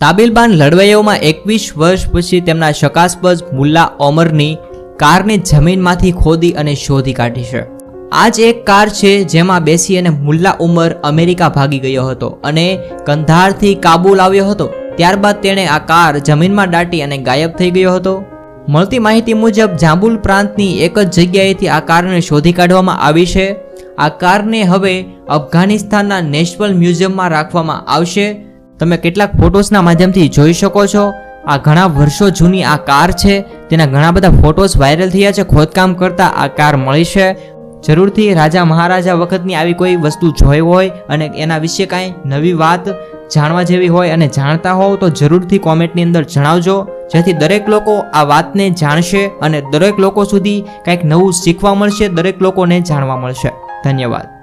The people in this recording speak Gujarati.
તાબિલબાન લડવૈયોમાં એકવીસ વર્ષ પછી તેમના શકાસ્પદ મુલ્લા ઓમરની કારને જમીનમાંથી ખોદી અને શોધી કાઢી છે. આ જ એક કાર છે જેમાં બેસી અને મુલ્લા ઉમર અમેરિકા ભાગી ગયો હતો અને કંધારથી કાબુલ આવ્યો હતો. ત્યારબાદ તેણે આ કાર જમીનમાં દાટી અને ગાયબ થઈ ગયો હતો. મળતી માહિતી મુજબ, જાંબુલ પ્રાંતની એક જ જગ્યાએથી આ કારને શોધી કાઢવામાં આવી છે. આ કારને હવે અફઘાનિસ્તાનના નેશનલ મ્યુઝિયમમાં રાખવામાં આવશે. તમે કેટલાક ફોટોસના માધ્યમથી જોઈ શકો છો. આ ઘણા વર્ષો જૂની આ કાર છે. તેના ઘણા બધા ફોટોસ વાયરલ થયા છે. ખોદકામ કરતા આ કાર મળી છે. જરૂરથી રાજા મહારાજા વખતની આવી કોઈ વસ્તુ જોઈ હોય અને એના વિશે કાંઈ નવી વાત જાણવા જેવી હોય અને જાણતા હોવ તો જરૂરથી કોમેન્ટની અંદર જણાવજો. જેથી દરેક લોકો આ વાતને જાણશે અને દરેક લોકો સુધી કંઈક નવું શીખવા મળશે, દરેક લોકોને જાણવા મળશે. ધન્યવાદ.